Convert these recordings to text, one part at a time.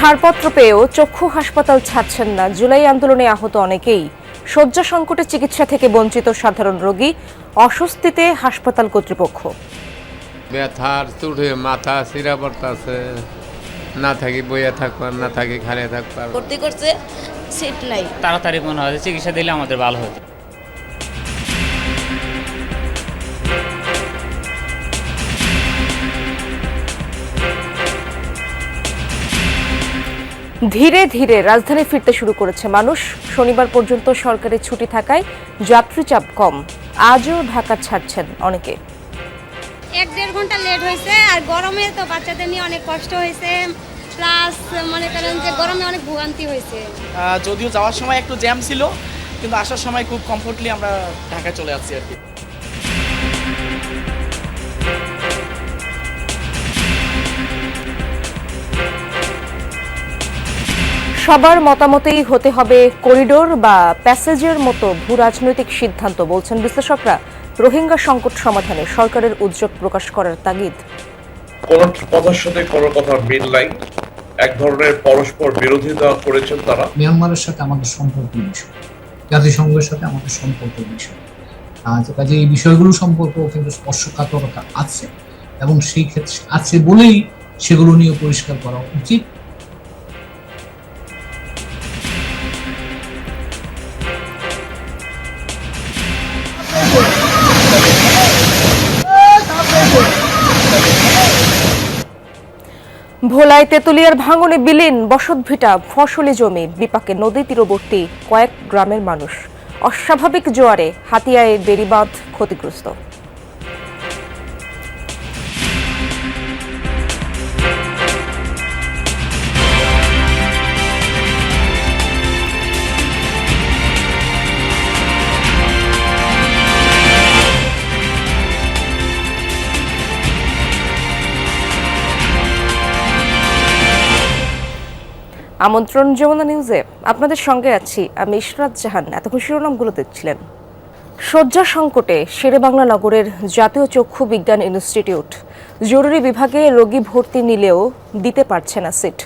ছাড়পত্র পেয়েও চক্ষু হাসপাতাল ছাড়ছেন না। জুলাই আন্দোলনে আহত অনেকেই। শয্যা সংকটে চিকিৎসা থেকে বঞ্চিত সাধারণ রোগী অস্বস্তিতে হাসপাতাল কর্তৃপক্ষ। ব্যথার চুড়ে মাথা চিরা পড়তাছে। না থাকি বইয়া থাকবার না থাকি খাড়িয়ে থাকবার। ভর্তি করছে সিট নাই। তাড়াতাড়ি মনে হয় চিকিৎসা দিলে আমাদের ভালো হতো। ধীরে ধীরে রাজধানী ফিরতে শুরু করেছে মানুষ। শনিবার পর্যন্ত সরকারি ছুটি থাকায় যাত্রী চাপ কম। আজও ঢাকা ছাড়ছেন অনেকে। এক দেড় ঘণ্টা লেট হয়েছে আর গরমে তো বাচ্চাদের নিয়ে অনেক কষ্ট হয়েছে। প্লাস মনে করেন যে গরমে অনেক ভোগান্তি হয়েছে। যদিও যাওয়ার সময় একটু জ্যাম ছিল কিন্তু আসার সময় খুব কমফোর্টলি আমরা ঢাকায় চলে আসছি আর কি। সবার মতামতেই হতে হবে করিডোর বা প্যাসেজের মতো ভূ রাজনৈতিক সিদ্ধান্ত বলছেন বিশ্লেষকরা। রোহিঙ্গা সংকট সমাধানে সরকারের উদ্যোগ প্রকাশ করার তাগিদ। কোন কথার সাথে কোনো কথার মিল নাই। এক ধরনের পরস্পর বিরোধিতা করেছেন তারা। মিয়ানমারের সাথে আমাদের সম্পর্কের বিষয় জাতিসংঘের সাথে আমাদের সম্পর্কের বিষয় কাজে এই বিষয়গুলো সম্পর্কেও কিন্তু স্পর্শকাতরতা আছে। এবং সেই ক্ষেত্রে আছে বলেই সেগুলো নিয়ে পরিষ্কার করা উচিত। ভোলায় তেঁতুলিয়ার ভাঙনে বিলীন বসতভিটা ফসলি জমি, বিপাকে নদী তীরবর্তী কয়েক গ্রামের মানুষ। অস্বাভাবিক জোয়ারে হাতিয়ায় বেড়িবাঁধ ক্ষতিগ্রস্ত। আমন্ত্রণ যমুনা নিউজে আপনাদের সঙ্গে আছি আমি ইশরাত জাহান। এতক্ষণ শিরোনামগুলো দেখছিলেন। শয্যা সংকটে শেরেবাংলা নগরের জাতীয় চক্ষু বিজ্ঞান ইনস্টিটিউট। জরুরি বিভাগে রোগী ভর্তি নিলেও দিতে পারছে না সিট।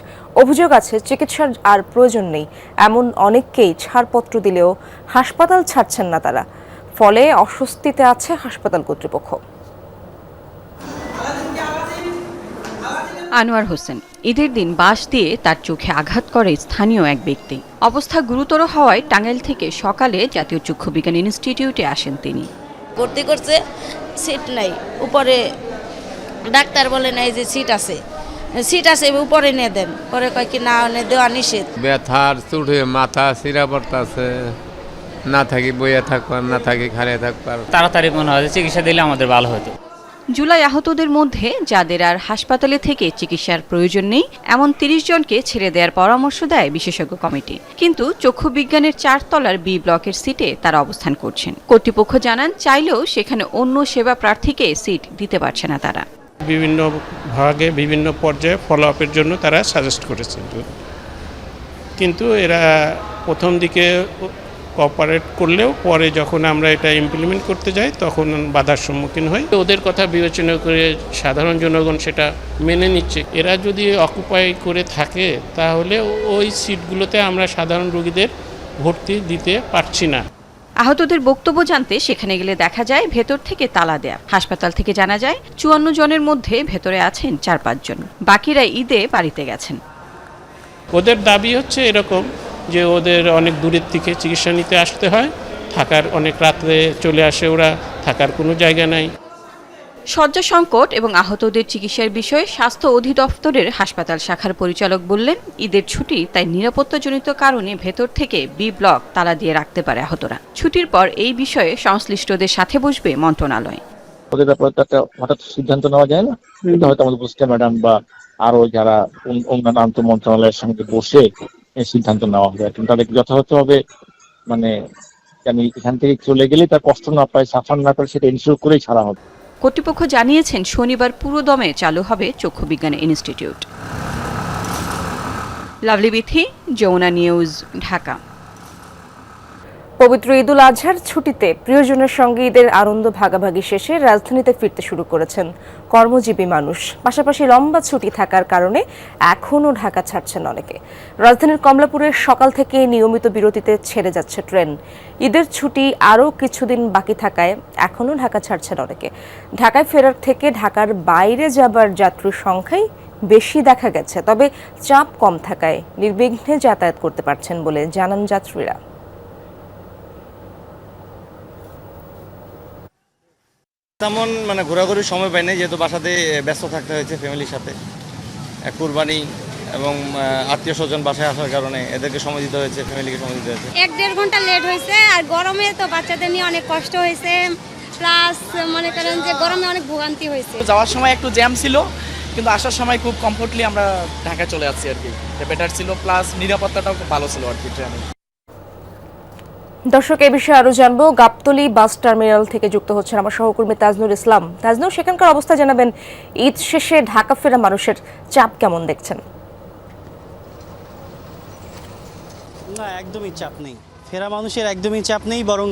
অভিযোগ আছে, চিকিৎসার আর প্রয়োজন নেই। এমন অনেককেই ছাড়পত্র দিলেও হাসপাতাল ছাড়ছেন না তারা। ফলে অস্বস্তিতে আছে হাসপাতাল কর্তৃপক্ষ। আনোয়ার হোসেন। ঈদের দিন বাস দিয়ে তার চোখে আঘাত করে স্থানীয় এক ব্যক্তি। অবস্থা গুরুতর হওয়ায় টাঙ্গাইল থেকে সকালে জাতীয় চক্ষু বিজ্ঞান ইনস্টিটিউটে আসেন তিনি। ভর্তি করছে সিট নাই। উপরে ডাক্তার বলে নাই যে সিট আছে। সিট আছে উপরে নিয়ে দেন। পরে কয় কি না নে দেওয়া নিষেধ। ব্যথার চুড়ে মাথা চিরা পড়তাছে। না থাকি বইয়া থাকবার না থাকি খাড়িয়ে থাকবার। তাড়াতাড়ি মনে হয় চিকিৎসা দিলে আমাদের ভালো হতো। জুলাই আহতদের মধ্যে যাদের আর হাসপাতালে থেকে চিকিৎসার প্রয়োজন নেই, এমন তিরিশ জনকে ছেড়ে দেওয়ার পরামর্শ দেয় বিশেষজ্ঞ কমিটি। কিন্তু চক্ষু বিজ্ঞানের চারতলার বি ব্লকের সিটে তারা অবস্থান করছেন। কর্তৃপক্ষ জানান, চাইলেও সেখানে অন্য সেবা প্রার্থীকে সিট দিতে পারছে না তারা। বিভিন্ন ভাগে বিভিন্ন পর্যায়ে ফলো আপের জন্য তারা সাজেস্ট করেছে। কিন্তু এরা প্রথম দিকে কোঅপারেট করলেও পরে যখন আমরা এটা ইমপ্লিমেন্ট করতে যাই তখন বাধার সম্মুখীন হই। ওদের কথা বিবেচনা করে সাধারণ জনগণ সেটা মেনে নিচ্ছে। এরা যদি অকুপাই করে থাকে তাহলে ওই সিটগুলোতে আমরা সাধারণ রোগীদের ভর্তি দিতে পারছি না। আহতদের বক্তব্য জানতে সেখানে গেলে দেখা যায় ভেতর থেকে তালা দেয়া। হাসপাতাল থেকে জানা যায় চুয়ান্ন জনের মধ্যে ভেতরে আছেন চার পাঁচজন বাকিরা ঈদে বাড়িতে গেছেন। ওদের দাবি হচ্ছে এরকম যে ওদের অনেক দূরের থেকে চিকিৎসা নিতে আসতে হয়। থাকার অনেক রাত্রে চলে আসে ওরা থাকার কোনো জায়গা নাই। শয্যা সংকট এবং আহতদের চিকিৎসার বিষয়ে স্বাস্থ্য অধিদপ্তরের হাসপাতাল শাখার পরিচালক বললেন ঈদের ছুটি তাই নিরাপত্তাজনিত কারণে ভেতর থেকে বি ব্লক তালা দিয়ে রাখতে পারে আহতরা। ছুটির পর এই বিষয়ে সংশ্লিষ্টদের সাথে বসবে মন্ত্রণালয়। ওদের ব্যাপারে একটা হঠাৎ সিদ্ধান্ত নেওয়া যায় না? এটা হয়তো আমাদের বুঝতে ম্যাডাম বা আরও যারা অন্যান্য আন্তঃ মন্ত্রণালয়ের সঙ্গে বসে সিদ্ধান্ত নেওয়া হবে। কিন্তু তাদেরকে যথাযথভাবে মানে আমি এখান থেকে চলে গেলে তার কষ্ট না পায়, সাফার না করে সেটা ইনশিওর করেই ছাড়া হবে। কর্তৃপক্ষ জানিয়েছেন, শনিবার পুরো দমে চালু হবে চক্ষু বিজ্ঞান ইনস্টিটিউট। লাভলি বিথি, যমুনা নিউজ, ঢাকা। পবিত্র ঈদুল আজহার ছুটিতে প্রিয়জনের সঙ্গে ঈদের আনন্দ ভাগাভাগি শেষে রাজধানীতে ফিরতে শুরু করেছেন কর্মজীবী মানুষ। পাশাপাশি লম্বা ছুটি থাকার কারণে এখনও ঢাকা ছাড়ছেন অনেকে। রাজধানীর কমলাপুরের সকাল থেকে নিয়মিত বিরতিতে ছেড়ে যাচ্ছে ট্রেন। ঈদের ছুটি আরও কিছুদিন বাকি থাকায় এখনও ঢাকা ছাড়ছেন অনেকে। ঢাকায় ফেরার থেকে ঢাকার বাইরে যাবার যাত্রীর সংখ্যাই বেশি দেখা গেছে, তবে চাপ কম থাকায় নির্বিঘ্নে যাতায়াত করতে পারছেন বলে জানান যাত্রীরা। তেমন মানে ঘোরাঘুরির সময় পাই নাই যেহেতু বাসাতে ব্যস্ত থাকতে হয়েছে ফ্যামিলির সাথে। কুরবানি এবং আত্মীয় স্বজন বাসায় আসার কারণে এদেরকে সময় দিতে হয়েছে ফ্যামিলিকে সময় দিতে হয়েছে। এক দেড় ঘণ্টা লেট হয়েছে আর গরমে তো বাচ্চাদের নিয়ে অনেক কষ্ট হয়েছে। প্লাস মনে করেন যে গরমে অনেক ভোগান্তি হয়েছে। যাওয়ার সময় একটু জ্যাম ছিল কিন্তু আসার সময় খুব কমফোর্টলি আমরা ঢাকা চলে আসছি আর কি। বেটার ছিল প্লাস নিরাপত্তাটাও খুব ভালো ছিল আর কি ট্রেনে দর্শক, এ বিষয়ে আরও জানব। গাবতলি বাস টার্মিনাল থেকে যুক্ত হচ্ছেন আমার সহকর্মী তাজনুর ইসলাম। তাজনুর সেখানকার অবস্থা জানাবেন। ঈদ শেষে ঢাকা ফেরা মানুষের চাপ কেমন দেখছেন? না, একদমই চাপ নেই। ফেরা মানুষের একদমই চাপ নেই, বরং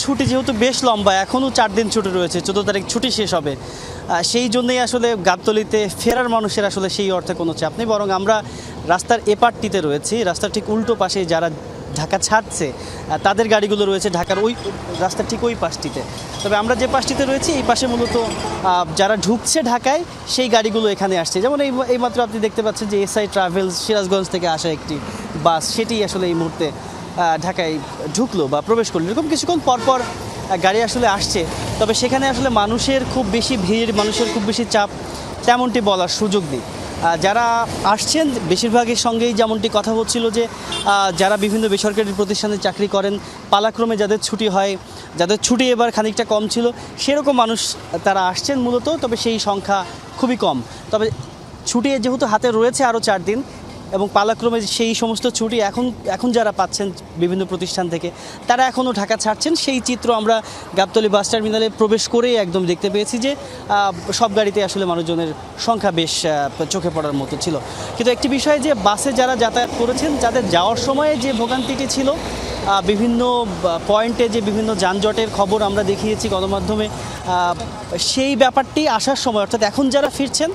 ছুটি যেহেতু বেশ লম্বা, এখনও চার দিন ছুটি রয়েছে, চোদ্দ তারিখ ছুটি শেষ হবে। সেই জন্যই আসলে গাবতলিতে ফেরার মানুষের আসলে সেই অর্থে কোনো চাপ নেই, বরং আমরা রাস্তার এপারটিতে রয়েছি, রাস্তার ঠিক উল্টো পাশে যারা ঢাকা ছাড়ছে তাদের গাড়িগুলো রয়েছে ঢাকার ওই রাস্তা ঠিক ওই পাশটিতে। তবে আমরা যে পাশটিতে রয়েছি, এই পাশে মূলত যারা ঢুকছে ঢাকায়, সেই গাড়িগুলো এখানে আসছে। যেমন এই এইমাত্র আপনি দেখতে পাচ্ছেন যে এসআই ট্রাভেলস সিরাজগঞ্জ থেকে আসা একটি বাস, সেটি আসলে এই মুহূর্তে ঢাকায় ঢুকলো বা প্রবেশ করল। এরকম কিছুক্ষণ পরপর গাড়ি আসলে আসছে। তবে সেখানে আসলে মানুষের খুব বেশি ভিড়, মানুষের খুব বেশি চাপ, তেমনটি বলার সুযোগ নেই। যারা আসছেন, বেশিরভাগের সঙ্গেই যেমনটি কথা হচ্ছিল যে যারা বিভিন্ন বেসরকারি প্রতিষ্ঠানে চাকরি করেন, পালাক্রমে যাদের ছুটি হয়, যাদের ছুটি এবার খানিকটা কম ছিল, সেরকম মানুষ তারা আসছেন মূলত, তবে সেই সংখ্যা খুবই কম। তবে ছুটি যেহেতু হাতে রয়েছে আরও চার দিন এবং পালাক্রমে সেই সমস্ত ছুটি এখন এখন যারা পাচ্ছেন বিভিন্ন প্রতিষ্ঠান থেকে, তারা এখনও ঢাকা ছাড়ছেন। সেই চিত্র আমরা গাবতলী বাস টার্মিনালে প্রবেশ করেই একদম দেখতে পেয়েছি যে সব গাড়িতে আসলে মানুষজনের সংখ্যা বেশ চোখে পড়ার মতো ছিল। কিন্তু একটি বিষয় যে, বাসে যারা যাতায়াত করেছেন যাদের যাওয়ার সময়ে যে ভোগান্তিটি ছিল বিভিন্ন পয়েন্টে যে বিভিন্ন যানজটের খবর আমরা দেখিয়েছি গণমাধ্যমে সেই ব্যাপারটি আসার সময়, অর্থাৎ এখন যারা ফিরছেন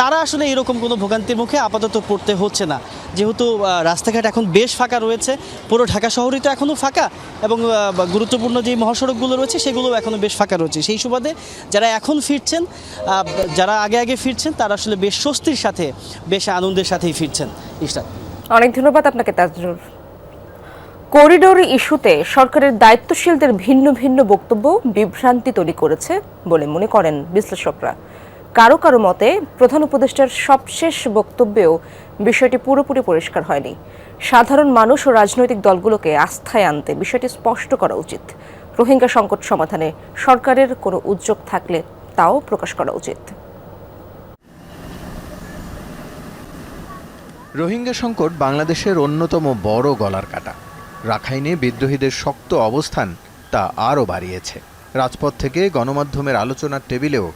তারা আসলে এরকম কোনো ভোগান্তির মুখে আপাতত পড়তে হচ্ছে না। যেহেতু রাস্তাঘাট এখন বেশ ফাঁকা রয়েছে, পুরো ঢাকা শহরই তো এখনও ফাঁকা এবং গুরুত্বপূর্ণ যে মহাসড়কগুলো রয়েছে সেগুলো এখনও বেশ ফাঁকা রয়েছে। সেই সুবাদে যারা এখন ফিরছেন যারা আগে আগে ফিরছেন, তারা আসলে বেশ স্বস্তির সাথে, বেশ আনন্দের সাথেই ফিরছেন। ইশরাত। অনেক ধন্যবাদ আপনাকে তাজনুর করিডোর ইস্যুতে সরকারের দায়িত্বশীলদের ভিন্ন ভিন্ন বক্তব্য বিভ্রান্তি তৈরি করেছে বলে মনে করেন বিশ্লেষকরা। কারও কারও মতে প্রধান উপদেষ্টার সবশেষ বক্তব্যেও বিষয়টি পুরোপুরি পরিষ্কার হয়নি। সাধারণ মানুষ ও রাজনৈতিক দলগুলোকে আস্থায় আনতে বিষয়টি স্পষ্ট করা উচিত। রোহিঙ্গা সংকট সমাধানে সরকারের কোনো উদ্যোগ থাকলে তাও প্রকাশ করা উচিত। রোহিঙ্গা সংকট বাংলাদেশের অন্যতম বড় গলার কাটা। রাখাইনে বিদ্রোহীদের শক্ত অবস্থান তা আরও বাড়িয়েছে। রাজপথ থেকে গণমাধ্যমের আলোচনার টেবিলেও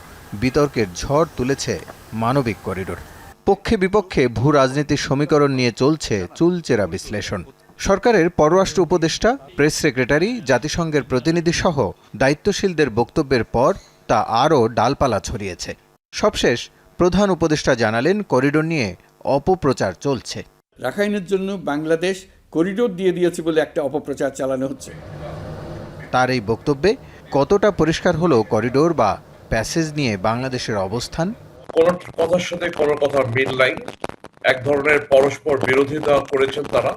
বিতর্কের ঝড় তুলেছে মানবিক করিডোর। পক্ষে বিপক্ষে ভূ রাজনীতির সমীকরণ নিয়ে চলছে চুলচেরা বিশ্লেষণ। সরকারের পররাষ্ট্র উপদেষ্টা প্রেস সেক্রেটারি জাতিসংঘের প্রতিনিধি সহ দায়িত্বশীলদের বক্তব্যের পর তা আরও ডালপালা ছড়িয়েছে। সবশেষ প্রধান উপদেষ্টা জানালেন করিডোর নিয়ে অপপ্রচার চলছে। রাখাইনের জন্য বাংলাদেশ করিডোর দিয়ে দিয়েছে বলে একটা অপপ্রচার চালানো হচ্ছে। তার এই বক্তব্যে কতটা পরিষ্কার হলো করিডোর বা প্যাসেজ নিয়ে বাংলাদেশের অবস্থান? কোন কথার সাথে কোনো কথার মিল নাই। এক ধরনের পরস্পর বিরোধিতা করেছেন তারা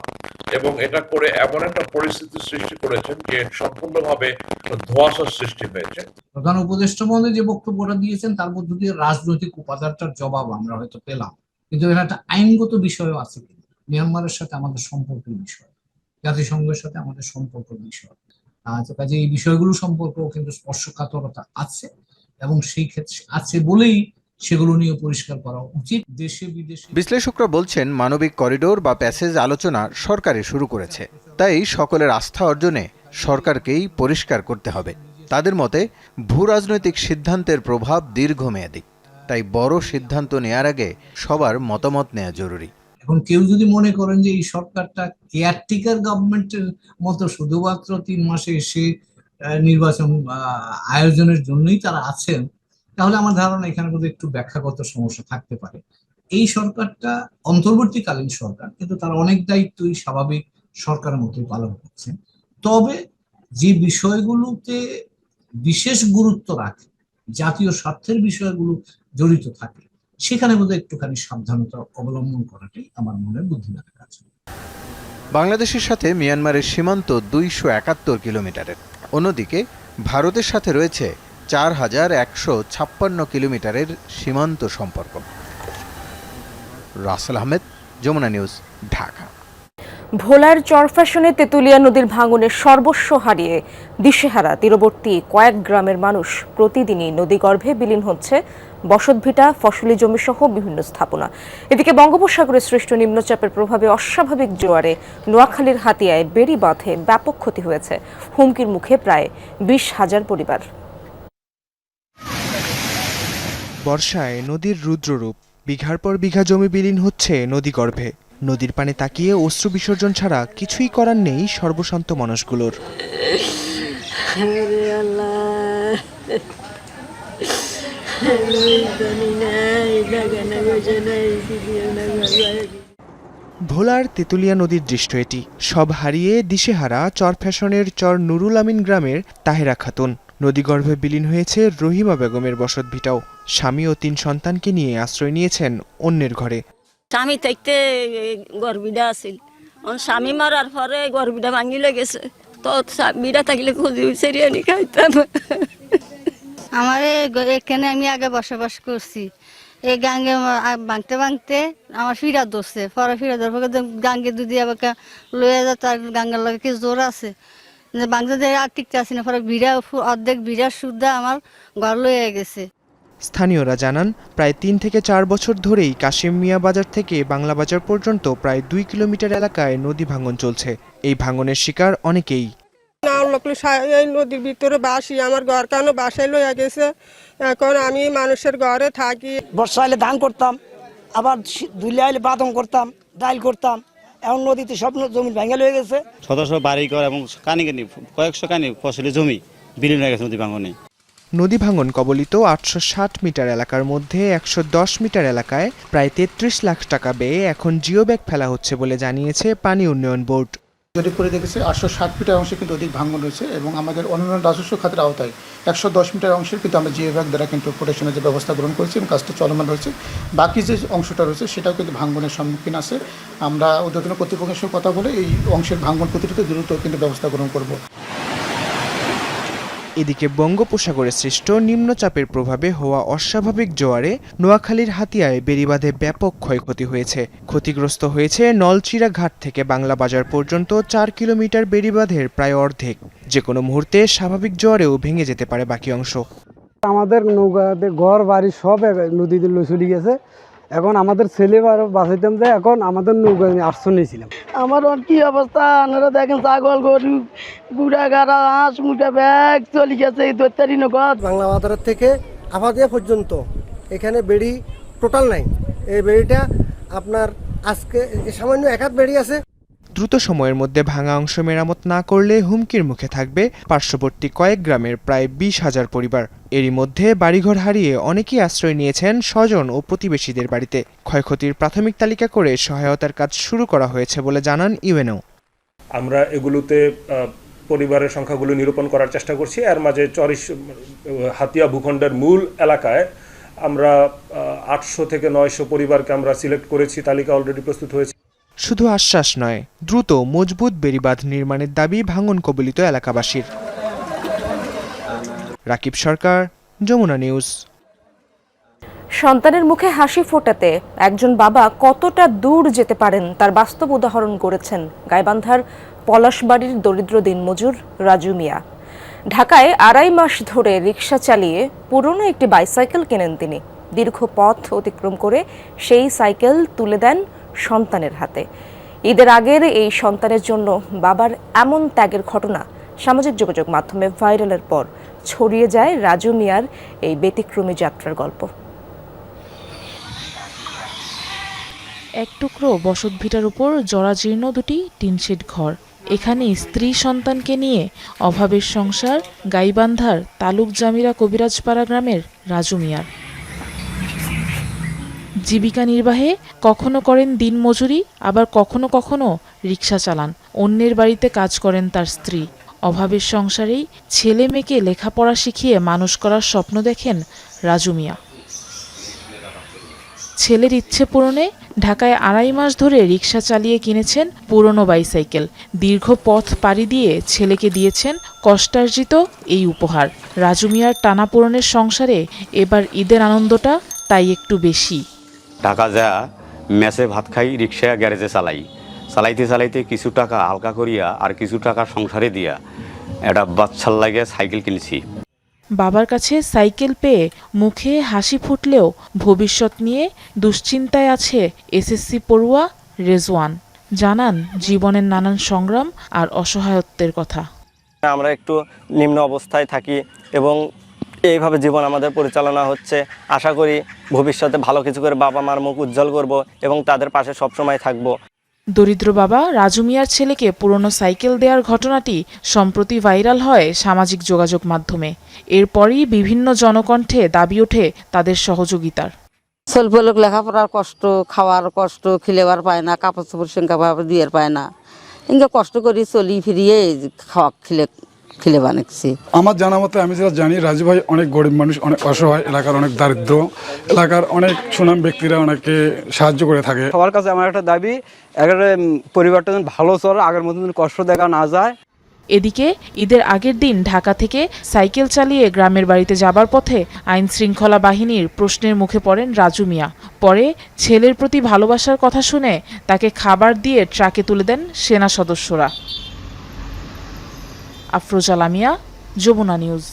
এবং এটা করে এমন একটা পরিস্থিতি সৃষ্টি করেছেন যে সম্পূর্ণভাবে ধোঁয়াশার সৃষ্টি হয়েছে। প্রধান উপদেষ্টা মহোদয় যে বক্তব্যটা দিয়েছেন তার মধ্য দিয়ে রাজনৈতিক উপাদানটার জবাব আমরা হয়তো পেলাম। কিন্তু এটা একটা আইনগত বিষয়ও আছে মিয়ানমারের সাথে আমাদের সম্পর্কের বিষয় জাতিসংঘের সাথে আমাদের সম্পর্কের বিষয়। কাজে এই বিষয়গুলো সম্পর্কেও কিন্তু স্পর্শকাতরতা আছে। এবং সেই ক্ষেত্রে আছে বলেই সেগুলো নিয়ে পরিষ্কার করা উচিত। দেশে বিদেশে বিশ্লেষকরা বলছেন মানবিক করিডোর বা প্যাসেজ আলোচনা সরকারই শুরু করেছে। তাই সকলের আস্থা অর্জনে সরকারকেই পরিষ্কার করতে হবে। তাদের মতে ভূ রাজনৈতিক সিদ্ধান্তের প্রভাব দীর্ঘমেয়াদী। তাই বড় সিদ্ধান্ত নেয়ার আগে সবার মতামত নেওয়া জরুরি। এখন কেউ যদি মনে করেন যে এই সরকারটা কেয়ারটেকার গভর্নমেন্টের মতো শুধুমাত্র তিন মাসে এসে নির্বাচন আয়োজনের জন্যই তারা আছেন, তাহলে আমার ধারণা এখানে বোধহয় একটু ব্যাখ্যাগত সমস্যা থাকতে পারে। এই সরকারটা অন্তর্বর্তীকালীন সরকার, কিন্তু তারা অনেক দায়িত্বই স্বাভাবিক সরকারের মতোই পালন করছে। তবে যে বিষয়গুলোতে বিশেষ গুরুত্ব রাখে, জাতীয় স্বার্থের বিষয়গুলো জড়িত থাকে, সেখানে বোধহয় একটুখানি সাবধানতা অবলম্বন করাটাই আমার মনে বুদ্ধিমানের কাজ। বাংলাদেশের সাথে মিয়ানমারের সীমান্ত দুইশো একাত্তর কিলোমিটারের। অন্যদিকে ভারতের সাথে রয়েছে চার হাজার একশো ছাপ্পান্ন কিলোমিটারের সীমান্ত সম্পর্ক। রাসেল আহমেদ, যমুনা নিউজ, ঢাকা। ভোলার চরফ্যাশনে তেঁতুলিয়া নদীর ভাঙনে সর্বস্ব হারিয়ে দিশেহারা তীরবর্তী কয়েক গ্রামের মানুষ প্রতিদিনই নদীগর্ভে বিলীন হচ্ছে বসতভিটা, ফসলি জমি সহ বিভিন্ন স্থাপনা। এদিকে বঙ্গোপসাগরে সৃষ্ট নিম্নচাপের প্রভাবে অস্বাভাবিক জোয়ারে নোয়াখালীর হাতিয়ায় বেড়ি বাঁধে ব্যাপক ক্ষতি হয়েছে। হুমকির মুখে প্রায় বিশ হাজার পরিবার। বর্ষায় নদীর রুদ্ররূপ, বিঘার পর বিঘা জমি বিলীন হচ্ছে নদীগর্ভে। নদীর পানে তাকিয়ে অশ্রু বিসর্জন ছাড়া কিছুই করার নেই সর্বশান্ত মানুষগুলোর ভোলার তেতুলিয়া নদীর দৃশ্য এটি। সব হারিয়ে দিশেহারা চর ফ্যাশনের চর নুরুল আমিন গ্রামের তাহেরা খাতুন। নদীগর্ভে বিলীন হয়েছে রহিমা বেগমের বসতভিটাও। স্বামী ও তিন সন্তানকে নিয়ে আশ্রয় নিয়েছেন অন্যের ঘরে। স্বামী থাকতে গর্বিটা আছিল। স্বামী মারার পরে গর্বিটা ভাঙি লেগেছে তো স্বামীটা থাকলে খুঁজি সেরিয়ে নি খাইতাম। আমার এখানে আমি আগে বসবাস করছি। এই গাঙ্গে ভাঙতে ভাঙতে আমার ফিরা ধরছে। পরে ফিরা ধরবো গাঙ্গে দুদি আবার লয়ে যা তার গাঙ্গের লগে কি জোর আছে? বাংলা আর টিকতে আসি না, পরে বিড়া অর্ধেক বিড়া সুদ্ধা আমার ঘর লয়ে গেছে। স্থানীয়রা জানান প্রায় তিন থেকে চার বছর ধরেই কাশিম মিয়া বাজার থেকে বাংলা বাজার পর্যন্ত প্রায় দুই কিলোমিটার এলাকায় নদী ভাঙন চলছে। এই ভাঙনের শিকার অনেকেই। এই নদীর ভিতরে বাসি আমার ঘর কেন বাসায় লইয়া গেছে? এখন আমি মানুষের ঘরে থাকি। বর্ষা হলে ধান করতাম আবার দুলে আইলে বাদম করতাম ডাইল করতাম। এখন নদীতে সব জমি ভেঙে লয়ে গেছে। শত শত বাড়ি ঘর এবং কানি কানি কয়েকশো কানি ফসলি জমি বিলীন হয়ে গেছে নদী ভাঙনে। নদী ভাঙন কবলিত আটশো ষাট মিটার এলাকার মধ্যে একশো দশ মিটার এলাকায় প্রায় তেত্রিশ লাখ টাকা ব্যয়ে এখন জিও ব্যাগ ফেলা হচ্ছে বলে জানিয়েছে পানি উন্নয়ন বোর্ড। জরিপ করে দেখেছে, আটশো ষাট মিটার অংশে কিন্তু অধিক ভাঙন রয়েছে এবং আমাদের অন্যান্য রাজস্ব খাতের আওতায় একশো দশ মিটার অংশের কিন্তু আমরা জিও ব্যাগ দ্বারা কিন্তু প্রোটেকশনের যে ব্যবস্থা গ্রহণ করেছি এবং কাজটা চলমান রয়েছে। বাকি যে অংশটা রয়েছে, সেটাও কিন্তু ভাঙনের সম্মুখীন আছে। আমরা উদ্যোতন কর্তৃপক্ষের সঙ্গে কথা বলে এই অংশের ভাঙন প্রতিরোধে দ্রুত কিন্তু ব্যবস্থা গ্রহণ করব। এদিকে বঙ্গোপসাগরে সৃষ্ট নিম্নচাপের প্রভাবে হওয়া অস্বাভাবিক জোয়ারে নোয়াখালীর হাতিয়ায় বেড়িবাঁধে ব্যাপক ক্ষয়ক্ষতি হয়েছে। ক্ষতিগ্রস্ত হয়েছে নলচিরা ঘাট থেকে বাংলা বাজার পর্যন্ত চার কিলোমিটার বেড়িবাঁধের প্রায় অর্ধেক। যে কোনো মুহূর্তে স্বাভাবিক জোয়ারেও ভেঙে যেতে পারে বাকি অংশ। আমাদের নৌকাতে ঘর, বাড়ি সব নদীতে চলে গেছে। এখন আমাদের ছেলে বাঁচাইতাম যে এখন আমাদের নৌকা আটশো নিয়েছিলাম। আমার ওর কি অবস্থা? আপনারা দেখেন ছাগল গরু গুড়া গাড়া হাঁস মুটা ব্যাগ চলে গেছে এই দৈত্যারি নগদ বাংলা বাজারের থেকে আফাদিয়া পর্যন্ত এখানে বেড়ি টোটাল নাই। এই বেড়িটা আপনার আজকে সামান্য এক হাত বেড়ি আছে। দ্রুত সময়ের মধ্যে ভাঙা অংশ মেরামত না করলে হুমকির মুখে থাকবে পার্শ্ববর্তী কয়েক গ্রামের প্রায় বিশ হাজার পরিবার। এরই মধ্যে বাড়িঘর হারিয়ে অনেকেই আশ্রয় নিয়েছেন স্বজন ও প্রতিবেশীদের বাড়িতে। ক্ষয়ক্ষতির প্রাথমিক তালিকা করে সহায়তার কাজ শুরু করা হয়েছে বলে জানান ইউএনও। আমরা এগুলোতে পরিবারের সংখ্যাগুলো নিরূপণ করার চেষ্টা করছি। এর মাঝে চরিশ হাতিয়া ভূখণ্ডের মূল এলাকায় আমরা আটশো থেকে নয়শো পরিবারকে আমরা সিলেক্ট করেছি, তালিকা অলরেডি প্রস্তুত হয়েছে। শুধু আশ্বাস নয়, দ্রুত মজবুত বেড়িবাঁধ নির্মাণের দাবি ভাঙন কবলিত এলাকাবাসীর। রাকিব সরকার, যমুনা নিউজ। সন্তানের মুখে হাসি ফোটাতে একজন বাবা কতটা দূর যেতে পারেন তার বাস্তব উদাহরণ করেছেন গাইবান্ধার পলাশবাড়ির দরিদ্র দিনমজুর রাজু মিয়া। ঢাকায় আড়াই মাস ধরে রিক্সা চালিয়ে পুরনো একটি বাইসাইকেল কেনেন তিনি। দীর্ঘ পথ অতিক্রম করে সেই সাইকেল তুলে দেন সন্তানের হাতে। ঈদের আগের এই সন্তানের জন্য বাবার এমন ত্যাগের ঘটনা সামাজিক যোগাযোগ মাধ্যমে ভাইরালের পর ছড়িয়ে যায় রাজু মিয়ার এই ব্যতিক্রমী যাত্রার গল্প। এক টুকরো বসত বসতভিটার উপর জরাজীর্ণ দুটি টিনশেড ঘর। এখানে স্ত্রী সন্তানকে নিয়ে অভাবের সংসার, গাইবান্ধার তালুক জামিরা কবিরাজপাড়া গ্রামের রাজু মিয়ার। জীবিকা নির্বাহে কখনো করেন দিনমজুরি আবার কখনো কখনো রিক্সা চালান। অন্যের বাড়িতে কাজ করেন তার স্ত্রী। অভাবের সংসারেই ছেলে মেয়েকে লেখাপড়া শিখিয়ে মানুষ করার স্বপ্ন দেখেন রাজু মিয়া। ছেলের ইচ্ছে পূরণে ঢাকায় আড়াই মাস ধরে রিক্সা চালিয়ে কিনেছেন পুরনো বাইসাইকেল। দীর্ঘ পথ পাড়ি দিয়ে ছেলেকে দিয়েছেন কষ্টার্জিত এই উপহার। রাজু মিয়ার টানাপূরণের সংসারে এবার ঈদের আনন্দটা তাই একটু বেশি। ঢাকা যা মেসে ভাত খাই রিক্সা গ্যারেজে চালাই। চালাইতে চালাইতে কিছু টাকা হালকা করিয়া আর কিছু টাকা সংসারে দিয়া একটা বাচ্চার লাগে সাইকেল কিনছি। বাবার কাছে সাইকেল পেয়ে মুখে হাসি ফুটলেও ভবিষ্যৎ নিয়ে দুশ্চিন্তায় আছে এসএসসি পড়ুয়া রেজওয়ান। জানান জীবনের নানান সংগ্রাম আর অসহায়ত্বের কথা। আমরা একটু নিম্ন অবস্থায় থাকি এবং এইভাবে জীবন আমাদের পরিচালনা হচ্ছে। আশা করি ভবিষ্যতে ভালো কিছু করে বাবা মার মুখ উজ্জ্বল করব এবং তাদের পাশে সবসময় থাকব। দরিদ্র বাবা রাজু মিয়ার ছেলেকে পুরনো সাইকেল দেওয়ার ঘটনাটি সম্প্রতি ভাইরাল হয় সামাজিক যোগাযোগ মাধ্যমে। এরপরই বিভিন্ন জনকণ্ঠে দাবি ওঠে তাদের সহযোগিতার। স্বল্প লোক লেখাপড়ার কষ্ট খাওয়ার কষ্ট খিলেবার পায় না কাপড় চোপড় সংখ্যা দিয়ে পায় না। ইনকে কষ্ট করি চলি ফিরিয়ে খাওয়া খিলে খিলে বানাচ্ছি। আমার জানা মতে আমি যেটা জানি রাজু ভাই অনেক গরিব মানুষ অনেক অসহায় এলাকার অনেক দারিদ্র এলাকার অনেক সুনাম ব্যক্তিরা অনেকে সাহায্য করে থাকে। সবার কাছে আমার একটা দাবি একেবারে পরিবারটা যেন ভালো চলে আগের মতন যেন কষ্ট দেখা না যায়। এদিকে ঈদের আগের দিন ঢাকা থেকে সাইকেল চালিয়ে গ্রামের বাড়িতে যাবার পথে আইন শৃঙ্খলা বাহিনীর প্রশ্নের মুখে পড়েন রাজু মিয়া। পরে ছেলের প্রতি ভালোবাসার কথা শুনে তাকে খাবার দিয়ে ট্রাকে তুলে দেন সেনা সদস্যরা। আফরোজা লামিয়া, যমুনা নিউজ।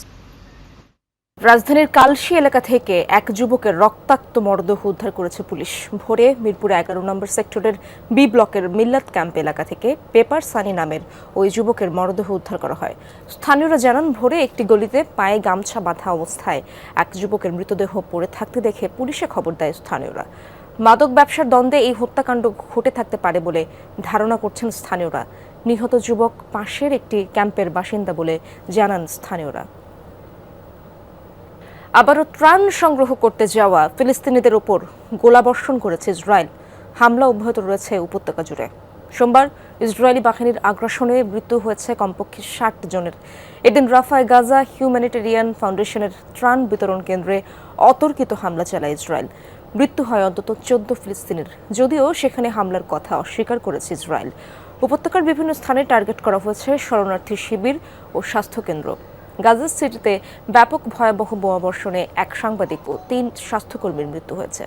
রাজধানীর কালশি এলাকা থেকে এক যুবকের রক্তাক্ত মরদেহ উদ্ধার করেছে পুলিশ। ভোরে মিরপুর এগারো নম্বর সেক্টরের বি ব্লকের মিল্লাত ক্যাম্প এলাকা থেকে পেপার সানি নামের ওই যুবকের মরদেহ উদ্ধার করা হয়। স্থানীয়রা জানান, ভোরে একটি গলিতে পায়ে গামছা বাঁধা অবস্থায় এক যুবকের মৃতদেহ পড়ে থাকতে দেখে পুলিশে খবর দেয় স্থানীয়রা। মাদক ব্যবসার দ্বন্দ্বে এই হত্যাকাণ্ড ঘটে থাকতে পারে বলে ধারণা করছেন স্থানীয়রা। নিহত যুবক পাশের একটি ক্যাম্পের বাসিন্দা বলে জানান স্থানীয়রা। আবারও ত্রাণ সংগ্রহ করতে যাওয়া ফিলিস্তিনিদের ওপর গোলাবর্ষণ করেছে ইসরায়েল। হামলা অব্যাহত রয়েছে উপত্যকা জুড়ে। সোমবার ইসরায়েলি বাহিনীর আগ্রাসনে মৃত্যু হয়েছে কমপক্ষে ষাট জনের। এদিন রাফায় গাজা হিউম্যানিটেরিয়ান ফাউন্ডেশনের ত্রাণ বিতরণ কেন্দ্রে অতর্কিত হামলা চালায় ইসরায়েল। মৃত্যু হয় অন্তত চোদ্দ ফিলিস্তিনের। যদিও সেখানে হামলার কথা অস্বীকার করেছে ইসরায়েল। উপত্যকার বিভিন্ন স্থানে টার্গেট করা হয়েছে শরণার্থী শিবির ও স্বাস্থ্যকেন্দ্র। গাজা সিটিতে ব্যাপক ভয়াবহ বোমাবর্ষণে এক সাংবাদিক ও তিন স্বাস্থ্যকর্মীর মৃত্যু হয়েছে।